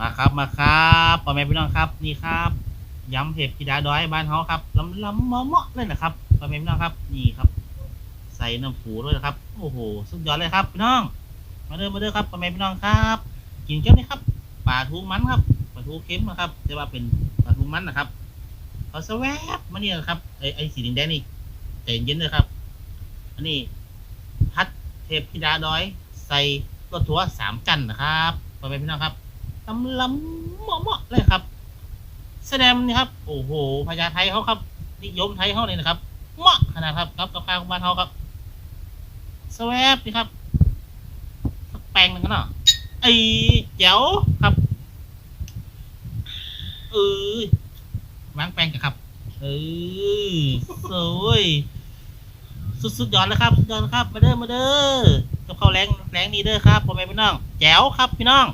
มาครับมาครับพ่อแม่พี่น้องครับนี่ครับยำเห็บกีดาดอยบ้านเฮาครับลำลำเหมาะเหมาะเลยนะครับพ่อแม่พี่น้องครับนี่ครับ ใส่น้ำผูด้วยนะครับโอ้โหสุดยอดเลยครับพี่น้อง มาเด้อมาเด้อครับพ่อแม่พี่น้องครับ กินเจ้านี่ครับปลาทูมันครับปลาทูเค็มนะครับแต่ว่าเป็นปลาทูมันนะครับเอาสวบมาเนี่ยครับไอไอสีแดงๆนี่ใจเย็นเลยครับ อันนี้พัดเทพธิดาดอย ใส่รถทัวร์สามจันนะครับพ่อแม่พี่น้องครับ ตำลำเหมาะเหมาะเลยครับ แสดงนี่ครับ โอ้โหพญาไทยเขาครับ นิยมไทยเขาเลยนะครับ เหมาะขนาดครับครับกับข้าวของบ้านเขาครับสวบนี่ครับแปลงหนึ่งกันเนาะไอ้เจ๋วครับเออวางแปลงกันครับ เออสวยสุดสุดยอดแล้วครับสุดยอดแล้วครับ มาเด้อมาเด้อกับข้าวแรงแรงนี้เด้อครับพ่อแม่พี่น้องแจ๋วครับพี่น้อง